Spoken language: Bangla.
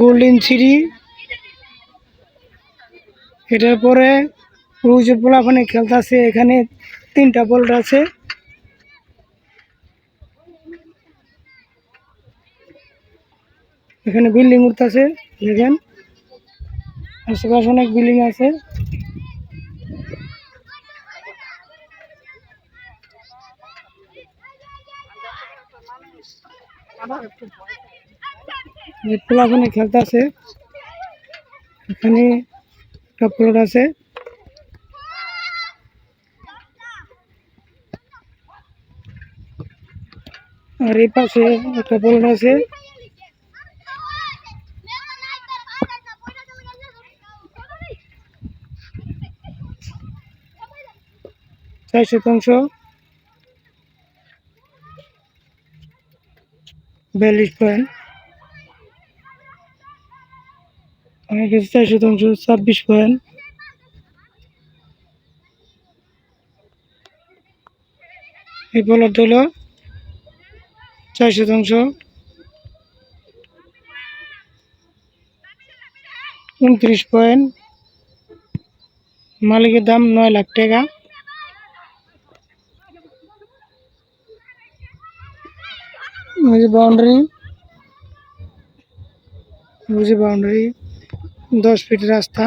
গোল্ডেন সিটি এটার পরে ওই যে পোলাপানে খেলতেছে, এখানে তিনটা বল আছে। এখানে বিল্ডিং উঠতেছে, দেখেন। আশেপাশে অনেক বিল্ডিং আছে। পোলাপানে খেলতেছে এখানে একটা প্লট আছে। আর এই পাশে একটা প্লট আছে। চার শতাংশ বিয়াল্লিশ পয়েন্ট আমার কাছে চার শতাংশ ছাব্বিশ পয়েন্ট এই বলার হলো চার শতাংশ উনত্রিশ পয়েন্ট মালিকের দাম নয় লাখ টাকা। বাউন্ডারি বাউন্ডারি দশ ফিট রাস্তা।